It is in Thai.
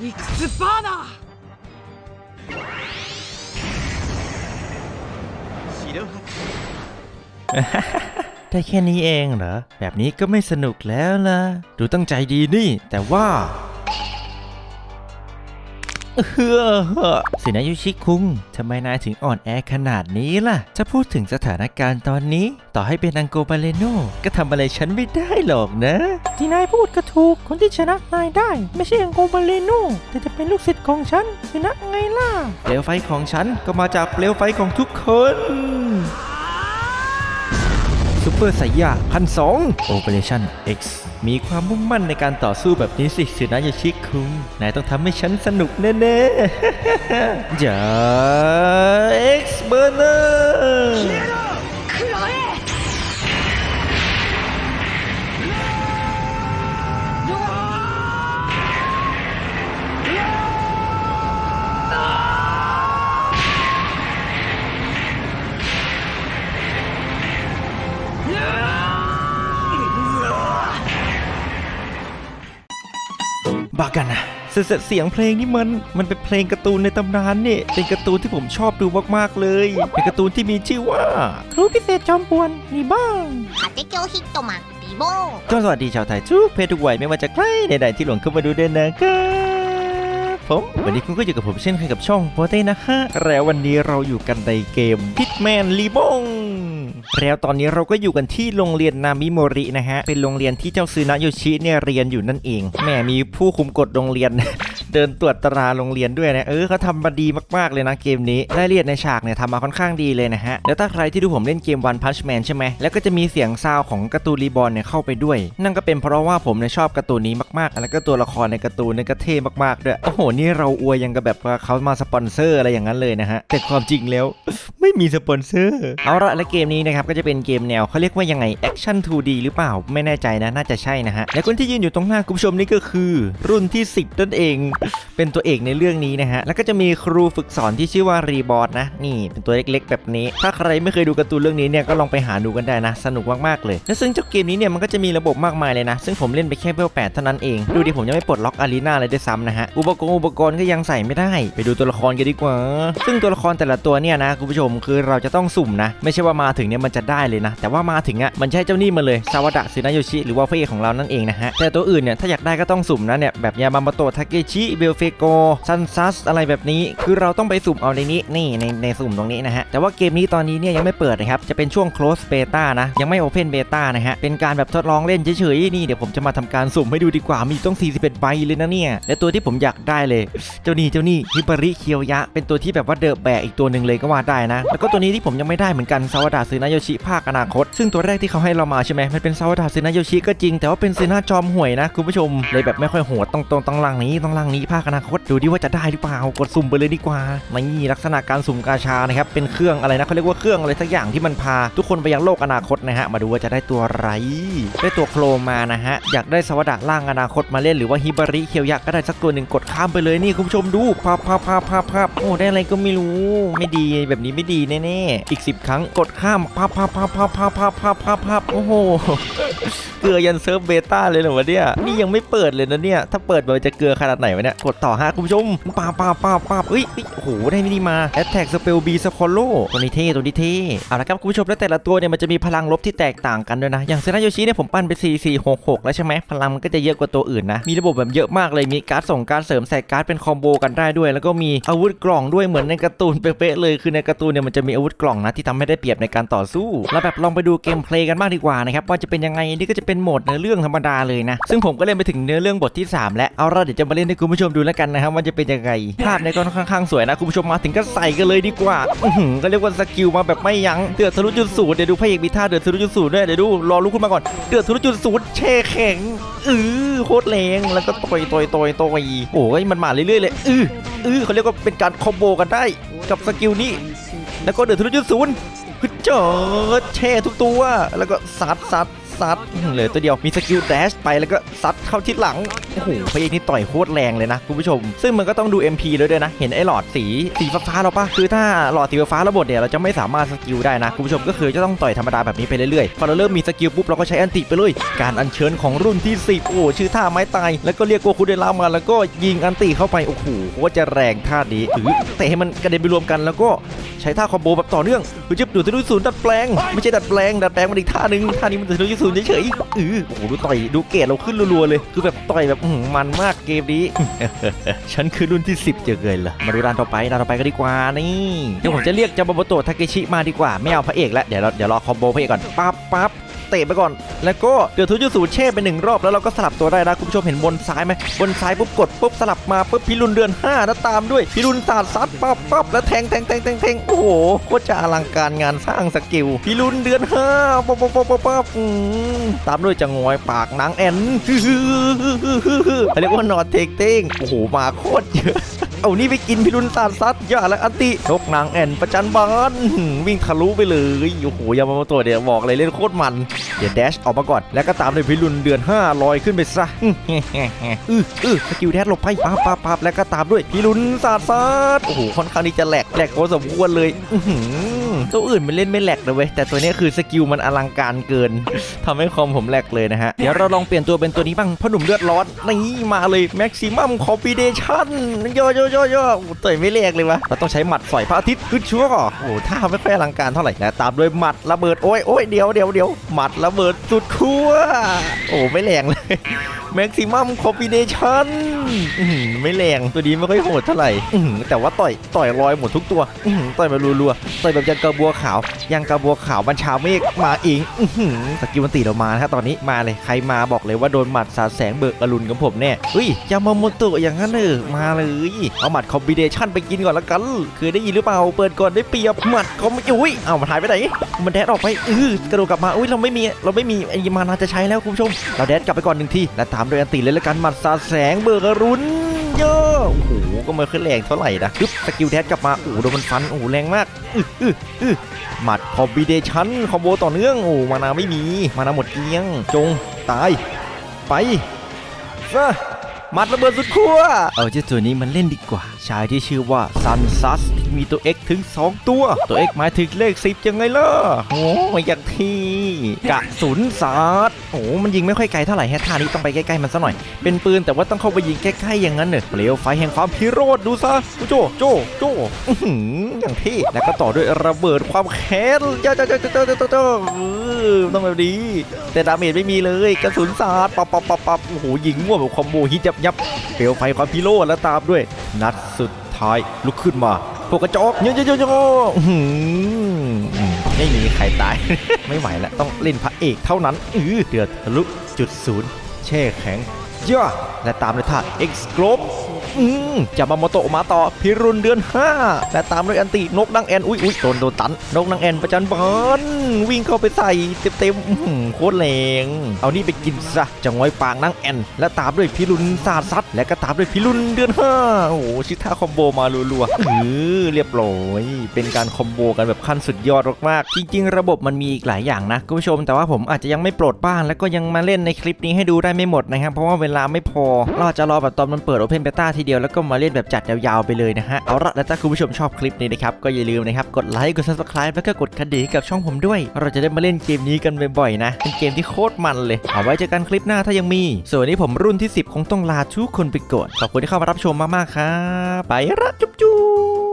理屈バーナー白白 ได้แค่นี้เองเหรอ แบบนี้ก็ไม่สนุกแล้วล่ะ ดูตั้งใจดีนี่ แต่ว่า เฮ้อสินายุชิคุงทำไมนายถึงอ่อนแอขนาดนี้ล่ะ ถ้าพูดถึงสถานการณ์ตอนนี้ ต่อให้เป็นอังโกบาเลโนก็ทำอะไรฉันไม่ได้หรอกนะ ที่นายพูดก็ถูก คนที่ชนะนายได้ ไม่ใช่อังโกบาเลโนแต่จะเป็นลูกศิษย์ของฉันชนะไงล่ะ เปลวไฟของฉันก็มาจากเปลวไฟของทุกคน ซูเปอร์ไซยาพันสองโอเปอเรชั่น X มีความมุ่งมั่นในการต่อสู้แบบนี้สิสินายาชิคุงนายต้องทำให้ฉันสนุกแน่ๆอย่า X Burner 食 บากันนะเสร็จเสียงเพลงนี่มันมันเป็นเพลงการ์ตูนในตำนานเนี่ยเป็นการ์ตูนที่ผมชอบดูมากๆเลย เป็นการ์ตูนที่มีชื่อว่า ครูพิเศษจอมปวนนี่บ้างฮาเจเกียวฮิตโตมาบีโบก็สวัสดีชาวไทยทุกเพศทุกวัยไม่ว่าจะใครใดๆที่หลงเข้ามาดูด้วยนะครับผมวันนี้คุณก็อยู่กับผมเช่นเคยกับช่องโปเต้นะฮะแล้ววันนี้เราอยู่กันในเกมพิทแมนลีบง แล้วตอนนี้เราก็อยู่กันที่โรงเรียนนามิโมรินะฮะ เป็นโรงเรียนที่เจ้าซืนะโยชิเนี่ยเรียนอยู่นั่นเองแหม่มีผู้คุมกฎโรงเรียน เดินตรวจตราโรงเรียนด้วยนะเออเขาทำมาดีมากๆเลยนะเกมนี้รายละเอียดในฉากเนี่ยทำมาค่อนข้างดีเลยนะฮะแล้วถ้าใครที่ดูผมเล่นเกม One Punch Man ใช่ไหมแล้วก็จะมีเสียงซาวของการ์ตูนรีบอลเนี่ยเข้าไปด้วย นั่นก็เป็นเพราะว่าผมเนี่ยชอบการ์ตูนนี้มากๆ แล้วก็ตัวละครในการ์ตูนเนี่ยก็เท่มากๆด้วยโอ้โหนี่เราอวยยังกับแบบว่าเขามาสปอนเซอร์อะไรอย่างนั้นเลยนะฮะแต่ความจริงแล้ว ไม่มีสปอนเซอร์เอาละและเกมนี้นะครับก็จะเป็นเกมแนวเขาเรียกว่ายังไงแอคชั่น 2D หรือเปล่าไม่แน่ใจนะน่าจะใช่นะฮะและคนที่ยืนอยู่ตรงหน้าคุณผู้ชมนี่ก็คือ รุ่นที่ 10นั่นเองเป็นตัวเอกในเรื่องนี้นะฮะ แล้วก็จะมีครูฝึกสอนที่ชื่อว่ารีบอร์ดนะ นี่เป็นตัวเล็กๆ แบบนี้ ถ้าใครไม่เคยดูการ์ตูนเรื่องนี้เนี่ยก็ลองไปหาดูกันได้นะ สนุกมากๆเลย และซึ่งเจ้าเกมนี้เนี่ยมันก็จะมีระบบมากมายเลยนะ ซึ่งผมเล่นไปแค่เวล8เท่านั้นเอง ดูดิผมยังไม่ปลดล็อกอารีนาเลยด้วยซ้ำนะฮะ อุปกรณ์อุปกรณ์ก็ยังใส่ไม่ได้ ไปดูตัวละครกันดีกว่า ซึ่งตัวละครแต่ละตัวเนี่ยนะคุณผู้ชมคือเราจะต้องสุ่มนะ ไม่ใช่ว่ามาถึงเนี่ยมันจะได้เลยนะ แต่ว่ามาถึงอะมันใช่เจ้านี่มาเลยซาวดะซึนาโยชิหรือว่าพระเอกของเรานั่นเองนะฮะแต่ตัวอื่นเนี่ยถ้าอยากได้ก็ต้องสุ่มนะเนี่ยแบบยามามาโตะทาเกชิเบลเฟโกซันซัสอะไรแบบนี้ คือเราต้องไปสุ่มเอาในนี้นี่ในในสุ่มตรงนี้นะฮะ แต่ว่าเกมนี้ตอนนี้เนี่ยยังไม่เปิดนะครับ จะเป็นช่วง close beta นะ ยังไม่ open beta นะฮะ เป็นการแบบทดลองเล่นเฉยๆ นี่เดี๋ยวผมจะมาทำการสุ่มให้ดูดีกว่า มีต้อง 41 ใบเลยนะเนี่ย และตัวที่ผมอยากได้เลย เจ้านี่เจ้านี่ฮิบาริเคียวยะ เป็นตัวที่แบบว่าเดอะแบกอีกตัวหนึ่งเลยก็ว่าได้นะ แล้วก็ตัวนี้ที่ผมยังไม่ได้เหมือนกันซาวดาซึนาโยชิภาคอนาคต ซึ่งตัวแรกที่เขาให้เรามาใช่ไหมมันเป็นซาวดาซึนาโยชิก็จริง แต่ว่าเป็นซึนาจอมห่วยนะคุณผู้ชมเลยแบบไม่ค่อยโหดต้องตรงต้องล่างนี้ต้องล่างนี้ภาคอนาคตดูดิว่าจะได้หรือเปล่ากดสุ่มไปเลยดีกว่านี่ลักษณะการสุ่มกาชานะครับเป็นเครื่องอะไรนะเขาเรียกว่าเครื่องอะไรสักอย่างที่มันพา ทุกคนไปยังโลกอนาคตนะฮะมาดูว่าจะได้ตัวอะไรได้ตัวโครมานะฮะอยากได้สวัสดะล่างอนาคตมาเล่นหรือว่าฮิบาริเคียวยะก็ได้สักตัวหนึ่งกดข้ามไปเลยนี่คุณผู้ชมดูภาพภาพภาพภาพภาพโอ้ได้อะไรก็ไม่รู้ไม่ดีแบบนี้ไม่ดีแน่ๆอีก 10 ครั้งกดข้ามภาพภาพภาพภาพภาพภาพภาพภาพภาพโอ้โหเกลือยันเซิร์ฟเบต้าเลยเหรอวะเนี่ยนี่ยังไม่เปิดเลยนะเนี่ยถ้าเปิดมันจะเกลือขนาดไหนวะเนี่ยกดต่อฮะคุณผู้ชมป้าป้าป้าป้าเอ้ยโอ้โหได้มินิมา Attack Spell B s c o l o ตัวนี้เท่ตัวนี้เท่เอาละครับคุณผู้ชมแล้วแต่ละตัวเนี่ยมันจะมีพลังลบที่แตกต่างกันด้วยนะ อย่างเซนาโยชิเนี่ยผมปั้นไป4 4 6 6 แล้วใช่ไหมพลังมันก็จะเยอะกว่าตัวอื่นนะ มีระบบแบบเยอะมากเลยมีการ์ดส่งการเสริมใส่การ์ดเป็นคอมโบกันได้ด้วย แล้วก็มีอาวุธกล่องด้วยเหมือนในการ์ตูนเป๊ะเลยคือในการ์ตูนเนี่ยมันจะมีอาวุธกล่องนะที่ทำให้ได้เปรียบในการต่อสู้แล้วแบบลองไปดูเกมเพลย์กันบ้างดีกว่านะครับว่าจะเป็นยังไงนี่ก็จะเป็นโหมดเนื้อเรื่องธรรมดาเลยนะซึ่งผมก็เล่นไปถึงเนื้อเรื่องบทที่ 3 แล้วเอาละเดี๋ยวจะมาเล่นให้คุณผู้ชชมดูแล้วกันนะครับว่าจะเป็นยังไงภาพในก็ค่อนข้างสวยนะคุณผู้ชมมาถึงก็ใส่กันเลยดีกว่าอืก็เรียกว่าสกิลมาแบบไม่ยั้งเดือดทะลุจุดศูนย์เดี๋ยวดูพระเอกมีท่าเดือดทะลุจุดศูนย์ด้วยเดี๋ยวดูรอลุกขึ้นมาก่อนเดือดทะลุจุดศูนย์แช่แข็งอือโคตรแรงแล้วก็ต่อยต่อยต่อยต่อยโอ้ยมันมาเรื่อยๆเลยอืออือเขาเรียกว่าเป็นการคอมโบกันได้กับสกิลนี้แล้วก็เดือดทะลุจุดศูนย์ฮึดจอดแช่ทุกตัวแล้วก็ซัดซัด ซัดเหลือตัวเดียวมีสกิลแดชไปแล้วก็ซัดเข้าที่หลังโอ้โหพระเอกนี่ต่อยโคตรแรงเลยนะคุณผู้ชม ซึ่งมันก็ต้องดู MP เลยด้วยนะ เห็นไอ้หลอดสีสีฟ้าๆเราปะคือถ้าหลอดสีฟ้าระบบเนี่ยเราจะไม่สามารถสกิลได้นะคุณผู้ชมก็คือจะต้องต่อยธรรมดาแบบนี้ไปเรื่อยๆพอเราเริ่มมีสกิลปุ๊บเราก็ใช้อันติไปเลยการอัญเชิญของรุ่นที่10โอ้ชื่อท่าไม้ตายแล้วก็เรียกโกคุเดล่ามาแล้วก็ยิงอันติเข้าไปโอ้โหโคตรจะแรงท่านี้หรือเตะให้มันกระเด็นไปรวมกันแล้วก็ใช้ท่าคอมโบแบบต่อเนื่องคือจิบดูดทะลุศูนย์ดัดแปลง ไม่ใช่ดัดแปลงดัดแปลงมันอีกท่านึงท่านี้มันทะลุศูนย์เฉยๆเออโอ้โหดูต่อยดูเกรดเราขึ้นรัวๆเลย คือแบบต่อยแบบอื้อหือมันมากเกมนี้ ฉันคือรุ่นที่ 10 เจอเลยเหรอมาดูด่านต่อไปด่านต่อไปก็ดีกว่านี่เดี๋ยวผมจะเรียกจามาโมโตะทาเกชิมาดีกว่าไม่เอาพระเอกแล้วเดี๋ยวเราเดี๋ยวรอคอมโบพระเอกก่อนปั๊บปั๊บ เตะไปก่อน แล้วก็เดือดทุจุสูเช่ไปหนึ่งรอบแล้วเราก็สลับตัวได้นะคุณผู้ชมเห็นบนซ้ายไหมบนซ้ายปุ๊บกดปุ๊บสลับมาปุ๊บพิรุณเดือน5แล้วตามด้วยพิรุณศาสตร์ซัดปั๊บปั๊บแล้วแทงแทงแทงแทงแทงโอ้โหโคตรจะอลังการงานสร้างสกิลพิรุณเดือน5ปั๊บปั๊บปั๊บปั๊บปั๊บตามด้วยจะงอยปากนางแอนเรียกว่านอนเทกเต้งโอ้โหมาโคตรเยอะ เอานี่ไปกินพิรุณศาสตร์ซัดยาและอันตินกนางแอนประจันบานวิ่งทะลุไปเลยโอ้โหยามาโมโตะเดี๋ยวบอกเลยเล่นโคตรมัน เดี๋ยวแดชออกมาก่อน แล้วก็ตามด้วยพิรุณเดือน5ลอยขึ้นไปซะอื้ออื้อสกิลแดชหลบไปปั๊บปั๊บปั๊บแล้วก็ตามด้วยพิรุณศาสตร์ซัดโอ้โหค่อนข้างที่จะแหลกแหลกพอสมควรเลยอื้อหือตัวอื่นมันเล่นไม่แหลกเลยเว้ยแต่ตัวนี้คือสกิลมันอลังการเกินทำให้คอมผมแหลกเลยนะฮะ เดี๋ยวเราลองเปลี่ยนตัวเป็นตัวนี้บ้างพ่อหนุ่มเลือดร้อนนี่มาเลยแม็กซิมัมคอมบิเนชั่นย่อย่อย่อย่อโอ้โหเตยไม่แหลกเลยวะเราต้องใช้หมัดสอยพระอาทิตย์ขึ้นชั่วโอ้โหท่าไม่ค่อยอลังการเท่าไหร่และตามด้วยหมัดระเบิดโอ้ยโอ้ยเดี๋ยวเดี๋ยวเดี๋ยวหมัดระเบิดสุดคั่วโอ้ไม่แรงเลย แม็กซิมัมคอมบิเนชั่นไม่แรงตัวนี้ไม่ค่อยโหดเท่าไหร่แต่ว่าต่อยต่อยลอยหมดทุกตัวต่อยมารัวๆต่อยแบบยังกระบัวขาวยังกระบัวขาวบัญชาเมฆมาเองสกิลมันตีเรามานะฮะตอนนี้มาเลยใครมาบอกเลยว่าโดนหมัดสาดแสงเบิกอรุณกับผมแน่เฮ้ยยามาโมโตะอย่างนั้นเลยมาเลยเอาหมัดคอมบิเนชั่นไปกินก่อนละกันเคยได้ยินหรือเปล่าเปิดก่อนได้เปรียบหมัดคอมอุ้ยเอามันหายไปไหนมันแดดออกไปเออกระโดดกลับมาอุ้ยเราไม่มีเราไม่มีไอ้มานาจะใช้แล้วคุณผู้ชมเราแดดกลับไปก่อนหนึ่งทีและตามด้วยอันติเลยละกันหมัดสาแสงเบิกรุนเยอะโอ้โหก็ไม่ค่อยแรงเท่าไหร่นะปึ๊บสกิลแดดกลับมาโอ้โดนมันฟันโอ้แรงมากอื้ออื้ออือหมัดคอมบิเดชันคอมโบต่อเนื่องโอ้มานาไม่มี มานาหมดเกลี้ยง จงตายไปซะ มัดระเบิดสุดขั้วเอาเจ้าตัวนี้มันเล่นดีกว่า ชายที่ชื่อว่าซันซัสมีตัว X ถึง 2 ตัว ตัว X หมายถึงเลข 10 ยังไงล่ะโอ้ยอย่างที่ กระสุนศาสตร์โอ้มันยิงไม่ค่อยไกลเท่าไหร่แฮท่านี้ต้องไปใกล้ๆมันซะหน่อย เป็นปืนแต่ว่าต้องเข้าไปยิงใกล้ๆอย่างนั้นเนอะเปลวไฟแห่งความพิโรธดูซะโจโจโจอื้อย่างที่แล้วก็ต่อด้วยระเบิดความแค้นเจ้าเจ้าเจ้าเจ้าเจ้าเจ้าต้องแบบนี้แต่ดาเมจไม่มีเลยกระสุนศาสตร์ปับปับปับปับโอ้โหยิงมั่วแบบคอมโบฮิตยับยับเปลวไฟความพิโรธและตามด้วย นัดสุดท้ายลุกขึ้นมาพวกกระจอกเยอะเยอะเยอะอื้อหือไม่มีใครตาย ไม่ไหวแล้วต้องเล่นพระเอกเท่านั้นเออเดือดทะลุจุดศูนย์แช่แข็งย่าและตามด้วยท่า X Globe อืมจะมาโมโตมาต่อพิรุณเดือน 5 และตามด้วยอันตินกนางแอนอุ้ยอุ้ยโดนโดนตันนกนางแอนประจันบานวิ่งเข้าไปใส่เต็มเต็มๆโคตรแรงเอานี่ไปกินซะจะงอยปางนางแอนและตามด้วยพิรุณศาสซัดและก็ตามด้วยพิรุณเดือน 5 โอ้โหชิท่าคอมโบมารัวๆเออเรียบร้อยเป็นการคอมโบกันแบบขั้นสุดยอดมากๆจริง ๆ ระบบมันมีอีกหลายอย่างนะคุณผู้ชมแต่ว่าผมอาจจะยังไม่โปรดบ้านแล้วก็ยังมาเล่นในคลิปนี้ให้ดูได้ไม่หมดนะครับเพราะว่าเวลาไม่พอเราจะรอแบบตอนมันเปิด Open Beta ทีเดียวแล้วก็มาเล่นแบบจัดยาวๆไปเลยนะฮะเอาละแล้วถ้าคุณผู้ชมชอบคลิปนี้นะครับก็อย่าลืมนะครับกดไลค์กด subscribe แล้วก็กดกระดิ่งให้กับช่องผมด้วย เราจะได้มาเล่นเกมนี้กันบ่อยๆนะเป็นเกมที่โคตรมันเลย เอาไว้เจอกันคลิปหน้าถ้ายังมี ส่วนนี้ผมรุ่นที่ 10 คงต้องลาทุกคนไปก่อนขอบคุณที่เข้ามารับชมมากๆครับไปละจุ๊บจุ๊บ